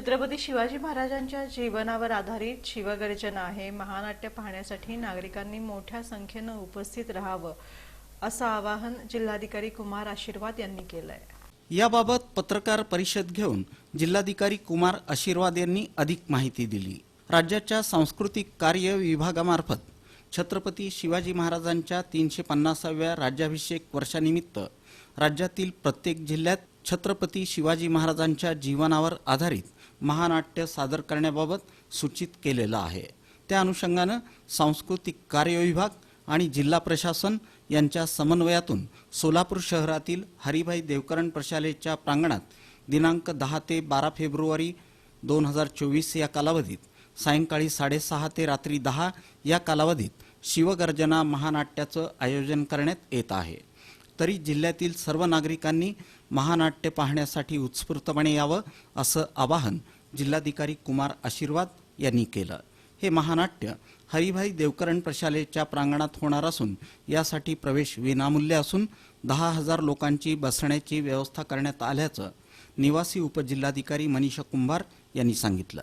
छत्रपती शिवाजी महाराजांच्या जीवनावर आधारित शिवगर्जना आहे. महानाट्य पाहण्यासाठी नागरिकांनी मोठ्या संख्येनं उपस्थित राहावं असं आवाहन जिल्हाधिकारी कुमार आशीर्वाद यांनी केलंय. याबाबत पत्रकार परिषद घेऊन जिल्हाधिकारी कुमार आशीर्वाद यांनी अधिक माहिती दिली. राज्याच्या सांस्कृतिक कार्य विभागामार्फत छत्रपती शिवाजी महाराजांच्या तीनशे पन्नासाव्या राज्याभिषेक वर्षानिमित्त राज्यातील प्रत्येक जिल्ह्यात छत्रपती शिवाजी महाराजांच्या जीवनावर आधारित महानाट्य सादर करण्याबाबत सूचित केलेलं आहे. त्या अनुषंगानं सांस्कृतिक कार्य विभाग आणि जिल्हा प्रशासन यांच्या समन्वयातून सोलापूर शहरातील हरिभाई देवकरण प्रशालेच्या प्रांगणात दिनांक दहा ते बारा फेब्रुवारी दोन हजार चोवीस या कालावधीत सायंकाळी साडेसहा ते रात्री दहा या कालावधीत शिवगर्जना महानाट्याचं आयोजन करण्यात येत आहे. तरी जिल्ह्यातील सर्व नागरिकांनी महानाट्य पाहण्यासाठी उत्स्फूर्तपणे यावं असं आवाहन जिल्हाधिकारी कुमार आशीर्वाद यांनी केलं. हे महानाट्य हरिभाई देवकरण प्रशालेच्या प्रांगणात होणार असून यासाठी प्रवेश विनामूल्य असून दहा हजार लोकांची बसण्याची व्यवस्था करण्यात आल्याचं निवासी उपजिल्हाधिकारी मनीषा कुंभार यांनी सांगितलं.